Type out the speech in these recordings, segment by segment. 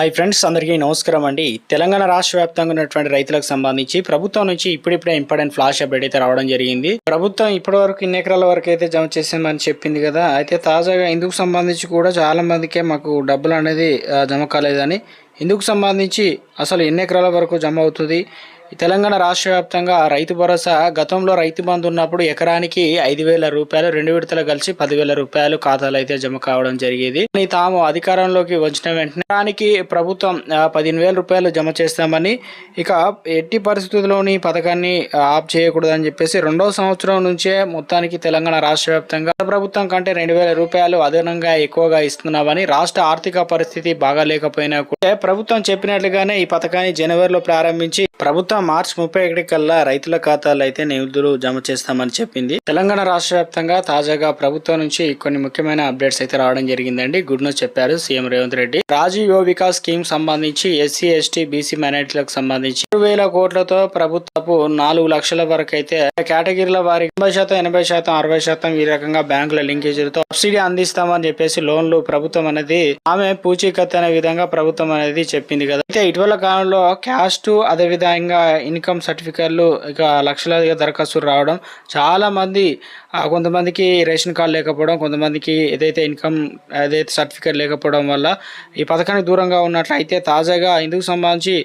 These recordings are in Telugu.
హాయ్ ఫ్రెండ్స్ అందరికీ నమస్కారం అండి. తెలంగాణ రాష్ట్ర వ్యాప్తంగా ఉన్నటువంటి రైతులకు సంబంధించి ప్రభుత్వం నుంచి ఇప్పుడిప్పుడే ఇంపార్టెంట్ ఫ్లాష్ అప్డేట్ అయితే రావడం జరిగింది. ప్రభుత్వం ఇప్పటి వరకు ఇన్ని ఎకరాల వరకు అయితే జమ చేసిందని చెప్పింది కదా. అయితే తాజాగా ఇందుకు సంబంధించి కూడా చాలా మందికే మాకు డబ్బులు అనేది జమ కాలేదని. ఇందుకు సంబంధించి అసలు ఎన్ని ఎకరాల వరకు జమ అవుతుంది? తెలంగాణ రాష్ట్ర వ్యాప్తంగా రైతు భరోసా గతంలో రైతు బంధు ఉన్నప్పుడు ఎకరానికి ఐదు వేల రూపాయలు రెండు విడతలు కలిసి పదివేల రూపాయలు ఖాతాలు అయితే జమ కావడం జరిగేది. కానీ తాము అధికారంలోకి వచ్చిన వెంటనే ఎకరానికి ప్రభుత్వం పదిహేను వేల రూపాయలు జమ చేస్తామని ఇక ఎట్టి పరిస్థితుల్లోని పథకాన్ని ఆప్ చేయకూడదని చెప్పేసి రెండో సంవత్సరం నుంచే మొత్తానికి తెలంగాణ రాష్ట్ర వ్యాప్తంగా ప్రభుత్వం కంటే రెండు వేల రూపాయలు అదనంగా ఎక్కువగా ఇస్తున్నామని రాష్ట్ర ఆర్థిక పరిస్థితి బాగాలేకపోయినా కూడా ప్రభుత్వం చెప్పినట్లుగానే ఈ పథకాన్ని జనవరిలో ప్రారంభించి ప్రభుత్వం మార్చి ముప్పై ఒకటి కల్లా రైతుల ఖాతాలు అయితే నిధులు జమ చేస్తామని చెప్పింది. తెలంగాణ రాష్ట్ర వ్యాప్తంగా తాజాగా ప్రభుత్వం నుంచి కొన్ని ముఖ్యమైన అప్డేట్స్ అయితే రావడం జరిగిందండి. గుడ్ న్యూస్ చెప్పారు సీఎం రేవంత్ రెడ్డి. రాజీవ్ యువ వికాస్ స్కీమ్ సంబంధించి ఎస్సీ ఎస్టీ బీసీ మైనార్టీలకు సంబంధించి ఆరు వేల కోట్లతో ప్రభుత్వపు నాలుగు లక్షల వరకు అయితే కేటగిరీల వారి ఎనభై శాతం ఎనభై శాతం అరవై శాతం ఈ రకంగా బ్యాంకుల లింకేజీలతో సబ్సిడీ అందిస్తామని చెప్పేసి లోన్లు ప్రభుత్వం అనేది ఆమె పూచీకత్తు అనే విధంగా ప్రభుత్వం అనేది చెప్పింది కదా. అయితే ఇటీవల కాలంలో క్యాస్ట్ అదే విధంగా ఇన్కమ్ సర్టిఫికెట్లు ఇక లక్షలాదిగా దరఖాస్తులు రావడం చాలామంది కొంతమందికి రేషన్ కార్డు లేకపోవడం కొంతమందికి ఏదైతే ఇన్కమ్ ఏదైతే సర్టిఫికేట్ లేకపోవడం వల్ల ఈ పథకానికి దూరంగా ఉన్నట్లయితే తాజాగా ఇందుకు సంబంధించి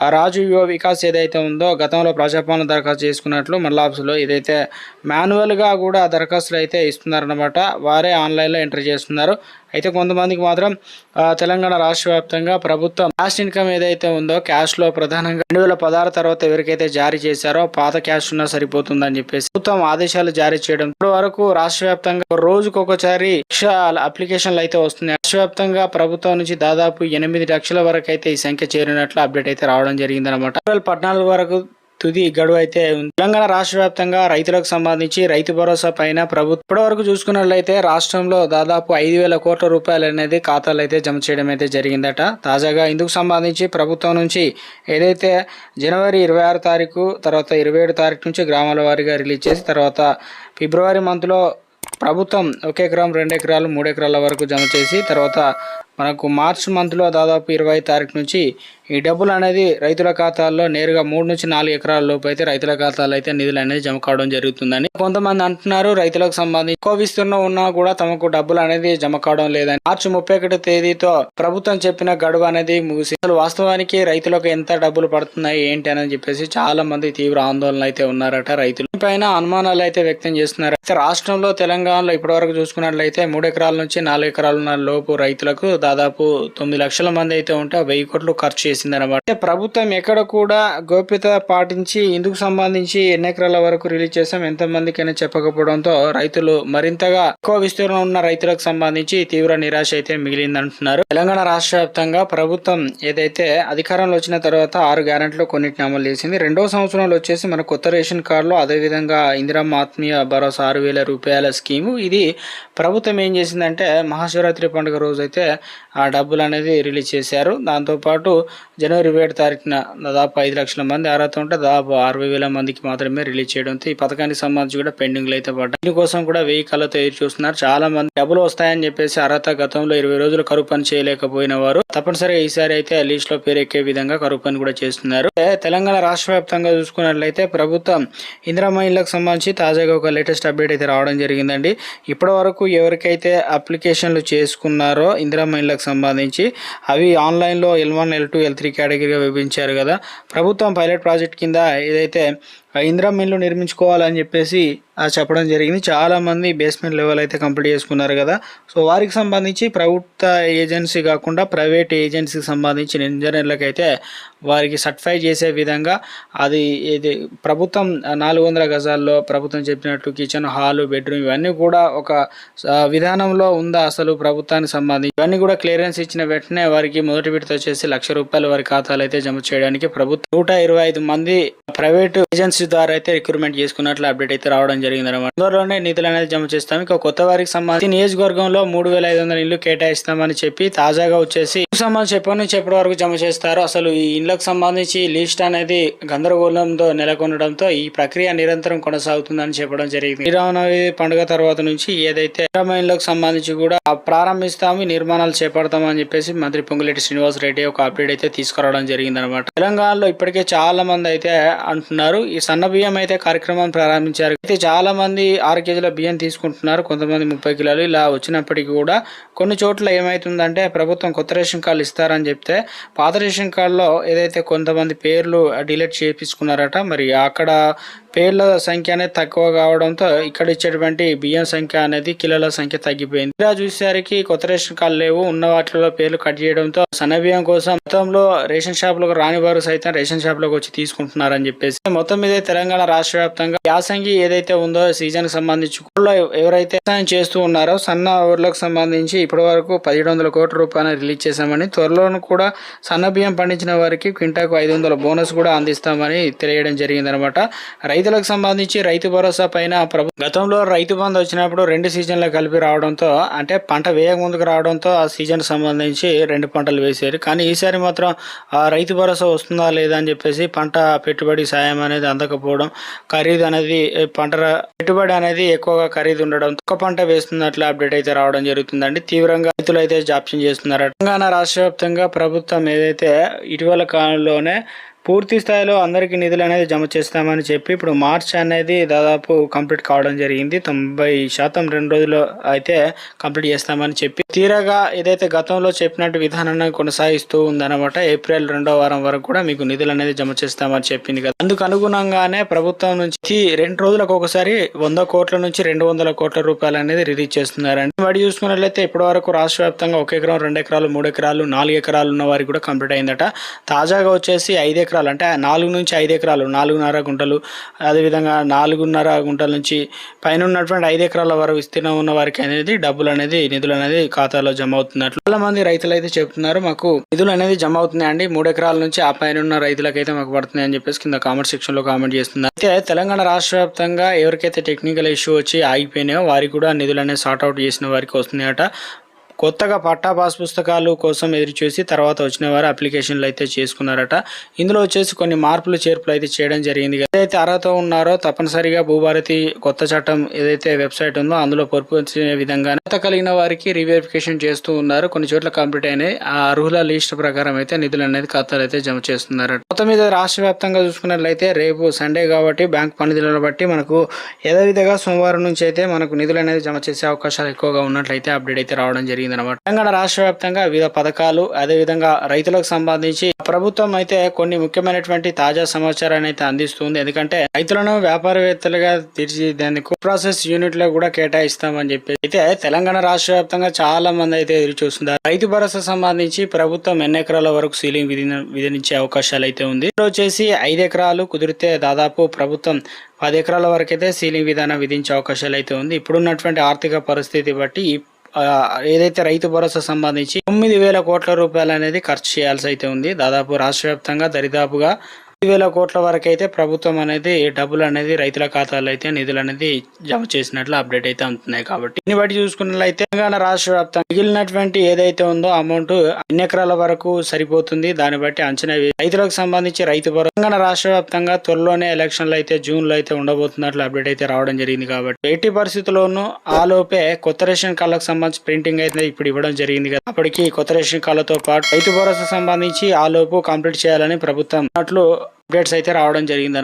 ఆ రాజు యువ వికాస్ ఏదైతే ఉందో గతంలో ప్రజాపాలన దరఖాస్తు చేసుకున్నట్లు మళ్ళీ ఆఫీసులో ఏదైతే మాన్యువల్గా కూడా దరఖాస్తులు అయితే ఇస్తున్నారన్నమాట. వారే ఆన్లైన్లో ఎంటర్ చేస్తున్నారు. అయితే కొంతమందికి మాత్రం తెలంగాణ రాష్ట్ర వ్యాప్తంగా ప్రభుత్వం క్యాష్ ఇన్కమ్ ఏదైతే ఉందో క్యాష్లో ప్రధానంగా రెండు వేల పదహారు తర్వాత ఎవరికైతే జారీ చేశారో పాత క్యాష్ ఉన్నా సరిపోతుందని చెప్పేసి ప్రభుత్వం ఆదేశాలు జారీ చేయడం ఇప్పటి వరకు రాష్ట్ర వ్యాప్తంగా రోజుకొకసారి లక్ష అప్లికేషన్లు అయితే వస్తున్నాయి. రాష్ట్ర వ్యాప్తంగా ప్రభుత్వం నుంచి దాదాపు ఎనిమిది లక్షల వరకు అయితే ఈ సంఖ్య చేరినట్లు అప్డేట్ అయితే రావడం జరిగింది అనమాట పద్నాలుగు వరకు తుది గడువు అయితే ఉంది. తెలంగాణ రాష్ట్ర వ్యాప్తంగా రైతులకు సంబంధించి రైతు భరోసా పైన ప్రభుత్వం ఇప్పటి వరకు చూసుకున్నట్లయితే రాష్ట్రంలో దాదాపు ఐదు వేల కోట్ల రూపాయలు అనేది ఖాతాలు అయితే జమ చేయడం అయితే జరిగిందట. తాజాగా ఇందుకు సంబంధించి ప్రభుత్వం నుంచి ఏదైతే జనవరి ఇరవై ఆరు తారీఖు తర్వాత ఇరవై ఏడు తారీఖు నుంచి గ్రామాల వారీగా రిలీజ్ చేసి తర్వాత ఫిబ్రవరి మంత్లో ప్రభుత్వం ఒక ఎకరం రెండు ఎకరాలు మూడు ఎకరాల వరకు జమ చేసి తర్వాత మనకు మార్చ్ మంత్లో దాదాపు ఇరవై తారీఖు నుంచి ఈ డబ్బులు అనేది రైతుల ఖాతాల్లో నేరుగా మూడు నుంచి నాలుగు ఎకరాల లోపు అయితే రైతుల ఖాతాలో అయితే నిధులు అనేది జమ కావడం జరుగుతుందని కొంతమంది అంటున్నారు. రైతులకు సంబంధించి ఎక్కువ విస్తీర్ణం ఉన్నా కూడా తమకు డబ్బులు అనేది జమ కావడం లేదని. మార్చి ముప్పై ఒకటి తేదీతో ప్రభుత్వం చెప్పిన గడువు అనేది ముగిసి అసలు వాస్తవానికి రైతులకు ఎంత డబ్బులు పడుతున్నాయి ఏంటి అని చెప్పేసి చాలా మంది తీవ్ర ఆందోళన అయితే ఉన్నారట రైతులు. పైన అనుమానాలు అయితే వ్యక్తం చేస్తున్నారు. అయితే రాష్ట్రంలో తెలంగాణలో ఇప్పటివరకు చూసుకున్నట్లయితే మూడు ఎకరాల నుంచి నాలుగు ఎకరాల లోపు రైతులకు దాదాపు తొమ్మిది లక్షల మంది అయితే ఉంటే వెయ్యి కోట్లు ఖర్చు చేసిందన్నమాట. అంటే ప్రభుత్వం ఎక్కడ కూడా గోప్యత పాటించి ఇందుకు సంబంధించి ఎన్ని ఎకరాల వరకు రిలీజ్ చేసాం ఎంత మందికైనా చెప్పకపోవడంతో రైతులు మరింతగా ఎక్కువ విస్తీర్ణం ఉన్న రైతులకు సంబంధించి తీవ్ర నిరాశ అయితే మిగిలిందంటున్నారు. తెలంగాణ రాష్ట్ర వ్యాప్తంగా ప్రభుత్వం ఏదైతే అధికారంలో వచ్చిన తర్వాత ఆరు గ్యారెంట్లు కొన్నిటిని అమలు చేసింది. రెండో సంవత్సరంలో వచ్చేసి మన కొత్త రేషన్ కార్డులో అదేవిధంగా ఇందిరమ్మ ఆత్మీయ భరోసా ఆరు వేల రూపాయల స్కీము. ఇది ప్రభుత్వం ఏం చేసిందంటే మహాశివరాత్రి పండుగ రోజు అయితే ఆ డబ్బులు అనేది రిలీజ్ చేశారు. దాంతోపాటు జనవరి ఇరవై ఏడు తారీఖున దాదాపు ఐదు లక్షల మంది అర్హత ఉంటే దాదాపు అరవై వేల మందికి మాత్రమే రిలీజ్ చేయడంతో ఈ పథకానికి సంబంధించి కూడా పెండింగ్లు అయితే పడ్డాయి. దీనికోసం కూడా వెయ్యి కళ్ళతో ఎదురు చూస్తున్నారు. చాలా మంది డబ్బులు వస్తాయని చెప్పేసి అర్హత గతంలో ఇరవై రోజులు కరువు పని చేయలేకపోయిన వారు తప్పనిసరిగా ఈసారి అయితే లిస్ట్లో పేరు ఎక్కే విధంగా కరువు పని కూడా చేస్తున్నారు. తెలంగాణ రాష్ట్ర వ్యాప్తంగా చూసుకున్నట్లయితే ప్రభుత్వం ఇందిరా సంబంధించి తాజాగా ఒక లేటెస్ట్ అప్డేట్ అయితే రావడం జరిగిందండి. ఇప్పటి వరకు ఎవరికైతే అప్లికేషన్లు చేసుకున్నారో ఇందిరా ఇళ్ళకు సంబంధించి అవి ఆన్లైన్లో L one L two L three కేటగిరీగా విభజించారు కదా. ప్రభుత్వం పైలట్ ప్రాజెక్ట్ కింద ఏదైతే ఇందిరా మిల్లు నిర్మించుకోవాలని చెప్పేసి చెప్పడం జరిగింది. చాలామంది బేస్మెంట్ లెవెల్ అయితే కంప్లీట్ చేసుకున్నారు కదా. సో వారికి సంబంధించి ప్రభుత్వ ఏజెన్సీ కాకుండా ప్రైవేట్ ఏజెన్సీకి సంబంధించిన ఇంజనీర్లకైతే అయితే వారికి సర్టిఫై చేసే విధంగా అది ఇది ప్రభుత్వం నాలుగు వందల గజాల్లో ప్రభుత్వం చెప్పినట్టు కిచెన్ హాలు బెడ్రూమ్ ఇవన్నీ కూడా ఒక విధానంలో ఉందా అసలు ప్రభుత్వానికి సంబంధించి? ఇవన్నీ కూడా క్లియరెన్స్ ఇచ్చిన వెంటనే వారికి మొదటి విడత వచ్చేసి లక్ష రూపాయలు వారి ఖాతాలు అయితే జమ చేయడానికి ప్రభుత్వం నూట ఇరవై ఐదు మంది ప్రైవేట్ ఏజెన్సీ బేసిస్ ద్వారా అయితే రిక్రూట్మెంట్ చేసుకున్నట్లు అప్డేట్ అయితే రావడం జరిగింది అనమాట త్వరలోనే నిధులు అనేది జమ చేస్తాం. ఇక కొత్త వారికి సంబంధించి నియోజకవర్గంలో మూడు వేల ఐదు వందల ఇల్లు కేటాయిస్తామని చెప్పి తాజాగా వచ్చేసి సంబంధించి ఎప్పటి నుంచి ఎప్పటి వరకు జమ చేస్తారు అసలు ఈ ఇళ్ళకు సంబంధించి లిస్ట్ అనేది గందరగోళంతో నెలకొనడంతో ఈ ప్రక్రియ నిరంతరం కొనసాగుతుందని చెప్పడం జరిగింది. శ్రీరామనవమి పండుగ తర్వాత నుంచి ఏదైతే ఇళ్ళకు సంబంధించి కూడా ప్రారంభిస్తాము నిర్మాణాలు చేపడతామని చెప్పేసి మంత్రి పొంగులేటి శ్రీనివాస్ రెడ్డి ఒక అప్డేట్ అయితే తీసుకురావడం జరిగింది అనమాట తెలంగాణలో ఇప్పటికే చాలా మంది అయితే అంటున్నారు ఈ సన్న బియ్యం అయితే కార్యక్రమాన్ని ప్రారంభించారు. అయితే చాలా మంది ఆరు కేజీల బియ్యం తీసుకుంటున్నారు. కొంతమంది ముప్పై కిలోలు ఇలా వచ్చినప్పటికీ కూడా కొన్ని చోట్ల ఏమవుతుందంటే ప్రభుత్వం కొత్త రేషన్ కార్డులు ఇస్తారని చెప్తే పాత రేషన్ కార్డులో ఏదైతే కొంతమంది పేర్లు డిలీట్ చేయించుకున్నారట మరి అక్కడ పేర్ల సంఖ్య అనేది తక్కువ కావడంతో ఇక్కడ ఇచ్చేటువంటి బియ్యం సంఖ్య అనేది కిలోల సంఖ్య తగ్గిపోయింది. ఇలా చూసేసరికి కొత్త రేషన్ కార్డు లేవు. ఉన్న వాటిలో పేర్లు కట్ చేయడంతో సన్న బియ్యం కోసం మొత్తంలో రేషన్ షాపులకు రాని వారు సైతం రేషన్ షాపులకు వచ్చి తీసుకుంటున్నారని చెప్పేసి మొత్తం మీద తెలంగాణ రాష్ట్ర వ్యాప్తంగా యాసంగి ఏదైతే ఉందో సీజన్కి సంబంధించి ఊళ్ళో ఎవరైతే వ్యవసాయం చేస్తూ ఉన్నారో సన్న ఊర్లకు సంబంధించి ఇప్పటి వరకు పదిహేడు వందల కోట్ల రూపాయలు రిలీజ్ చేశామని త్వరలోనూ కూడా సన్న బియ్యం పండించిన వారికి క్వింటాకు ఐదు వందల బోనస్ కూడా అందిస్తామని తెలియడం జరిగిందనమాట. రైతులకు సంబంధించి రైతు భరోసా పైన ప్రభు గతంలో రైతు బంధు వచ్చినప్పుడు రెండు సీజన్లు కలిపి రావడంతో అంటే పంట వేయక ముందుకు రావడంతో ఆ సీజన్ సంబంధించి రెండు పంటలు వేసారు కానీ ఈసారి మాత్రం ఆ రైతు భరోసా వస్తుందా లేదా అని చెప్పేసి పంట పెట్టుబడి సాయం అనేది అందకపోవడం ఖరీదు అనేది పంట పెట్టుబడి అనేది ఎక్కువగా ఖరీదు ఉండడం ఒక్క పంట వేస్తున్నట్లు అప్డేట్ అయితే రావడం జరుగుతుందండి. తీవ్రంగా రైతులు అయితే జాప్యం చేస్తున్నారు. తెలంగాణ రాష్ట్ర వ్యాప్తంగా ప్రభుత్వం ఏదైతే ఇటీవల కాలంలోనే పూర్తి స్థాయిలో అందరికీ నిధులు అనేది జమ చేస్తామని చెప్పి ఇప్పుడు మార్చ్ అనేది దాదాపు కంప్లీట్ కావడం జరిగింది. తొంభై శాతం రెండు రోజులు అయితే కంప్లీట్ చేస్తామని చెప్పి తీరగా ఏదైతే గతంలో చెప్పినట్టు విధానాన్ని కొనసాగిస్తూ ఉందన్నమాట ఏప్రిల్ రెండో వారం వరకు కూడా మీకు నిధులు అనేది జమ చేస్తామని చెప్పింది కదా. అందుకు అనుగుణంగానే ప్రభుత్వం నుంచి రెండు రోజులకు ఒకసారి వంద కోట్ల నుంచి రెండు వందల కోట్ల రూపాయలు అనేది రిలీజ్ చేస్తున్నారండి. వాటి చూసుకున్నట్లయితే ఇప్పటి వరకు రాష్ట్ర వ్యాప్తంగా ఒక ఎకరం రెండు ఎకరాలు మూడు ఎకరాలు నాలుగు ఎకరాలు ఉన్న వారికి కూడా కంప్లీట్ అయిందట. తాజాగా వచ్చేసి ఐదు ఎకరాలు అంటే నాలుగు నుంచి ఐదు ఎకరాలు నాలుగున్నర గుంటలు అదేవిధంగా నాలుగున్నర గుంటల నుంచి పైన ఉన్నటువంటి ఐదు ఎకరాల వరకు విస్తీర్ణం ఉన్న వారికి అనేది డబ్బులు అనేది నిధులు అనేది ఖాతాలో జమ అవుతున్నట్లు చాలా మంది రైతులు అయితే చెప్తున్నారు మాకు నిధులు అనేది జమ అవుతున్నాయండి. మూడు ఎకరాల నుంచి ఆ పైన ఉన్న రైతులకైతే మాకు పడుతున్నాయి అని చెప్పేసి కింద కామెంట్ సెక్షన్లో కామెంట్ చేస్తున్నారు. అయితే తెలంగాణ రాష్ట్ర వ్యాప్తంగా ఎవరికైతే టెక్నికల్ ఇష్యూ వచ్చి ఆగిపోయినాయో వారికి కూడా నిధులు అనేది సార్ట్అవుట్ చేసిన వారికి వస్తున్నాయట. కొత్తగా పట్టా పాస్ పుస్తకాలు కోసం ఎదురుచూసి తర్వాత వచ్చిన వారు అప్లికేషన్లు అయితే చేసుకున్నారట. ఇందులో వచ్చేసి కొన్ని మార్పులు చేర్పులు అయితే చేయడం జరిగింది. ఏదైతే అర్హత ఉన్నారో తప్పనిసరిగా భూభారతి కొత్త చట్టం ఏదైతే వెబ్సైట్ ఉందో అందులో పొరుపుచ్చే విధంగా అర్హత కలిగిన వారికి రీవెరిఫికేషన్ చేస్తూ ఉన్నారు. కొన్ని చోట్ల కంప్లీట్ అయినాయి. ఆ అర్హుల లిస్ట్ ప్రకారం అయితే నిధులు అనేది ఖాతాలు అయితే జమ చేస్తున్నారట. మొత్తం మీద రాష్ట్ర వ్యాప్తంగా చూసుకున్నట్లయితే రేపు సండే కాబట్టి బ్యాంక్ పనిధులను బట్టి మనకు యథావిధిగా సోమవారం నుంచి అయితే మనకు నిధులు అనేది జమ చేసే అవకాశాలు ఎక్కువగా ఉన్నట్లయితే అప్డేట్ అయితే రావడం జరిగింది. అనమాట తెలంగాణ రాష్ట్ర వ్యాప్తంగా వివిధ పథకాలు అదేవిధంగా రైతులకు సంబంధించి ప్రభుత్వం అయితే కొన్ని ముఖ్యమైనటువంటి తాజా సమాచారాన్ని అయితే అందిస్తుంది. ఎందుకంటే రైతులను వ్యాపారవేత్తలుగా తీర్చిదిద్దేందుకు ప్రాసెస్ యూనిట్లో కూడా కేటాయిస్తామని చెప్పి అయితే తెలంగాణ రాష్ట్ర వ్యాప్తంగా చాలా మంది అయితే ఎదురు చూస్తున్నారు. రైతు భరోసా సంబంధించి ప్రభుత్వం ఎన్ని ఎకరాల వరకు సీలింగ్ విధించే అవకాశాలు అయితే ఉంది. వచ్చేసి ఐదు ఎకరాలు కుదిరితే దాదాపు ప్రభుత్వం పది ఎకరాల వరకు అయితే సీలింగ్ విధానం విధించే అవకాశాలు అయితే ఉంది. ఇప్పుడున్నటువంటి ఆర్థిక పరిస్థితి బట్టి ఏదైతే రైతు భరోసా సంబంధించి తొమ్మిది వేల కోట్ల రూపాయలు అనేది ఖర్చు చేయాల్సి అయితే ఉంది. దాదాపు రాష్ట్ర వ్యాప్తంగా దరిదాపుగా వేల కోట్ల వరకు అయితే ప్రభుత్వం అనేది డబ్బులు అనేది రైతుల ఖాతాలో అయితే నిధులు అనేది జమ చేసినట్లు అప్డేట్ అయితే అవుతున్నాయి కాబట్టి. దీన్ని బట్టి చూసుకున్నట్లయితే తెలంగాణ రాష్ట్ర వ్యాప్తంగా మిగిలినటువంటి ఏదైతే ఉందో అమౌంట్ ఎన్ని ఎకరాల వరకు సరిపోతుంది. దాన్ని బట్టి అంచనా రైతులకు సంబంధించి రైతు భరోసా తెలంగాణ రాష్ట్ర వ్యాప్తంగా త్వరలోనే ఎలక్షన్లు అయితే జూన్లో అయితే ఉండబోతున్నట్లు అప్డేట్ అయితే రావడం జరిగింది కాబట్టి. ఎట్టి పరిస్థితుల్లోనూ ఆ లోపే కొత్త రేషన్ కార్డులకు సంబంధించి ప్రింటింగ్ అయితే ఇప్పుడు ఇవ్వడం జరిగింది కదా. అప్పటికి కొత్త రేషన్ కార్డులతో పాటు రైతు భరోసా సంబంధించి ఆ లోపు కంప్లీట్ చేయాలని ప్రభుత్వం అన్నట్లు అప్డేట్స్ అయితే రావడం జరిగింది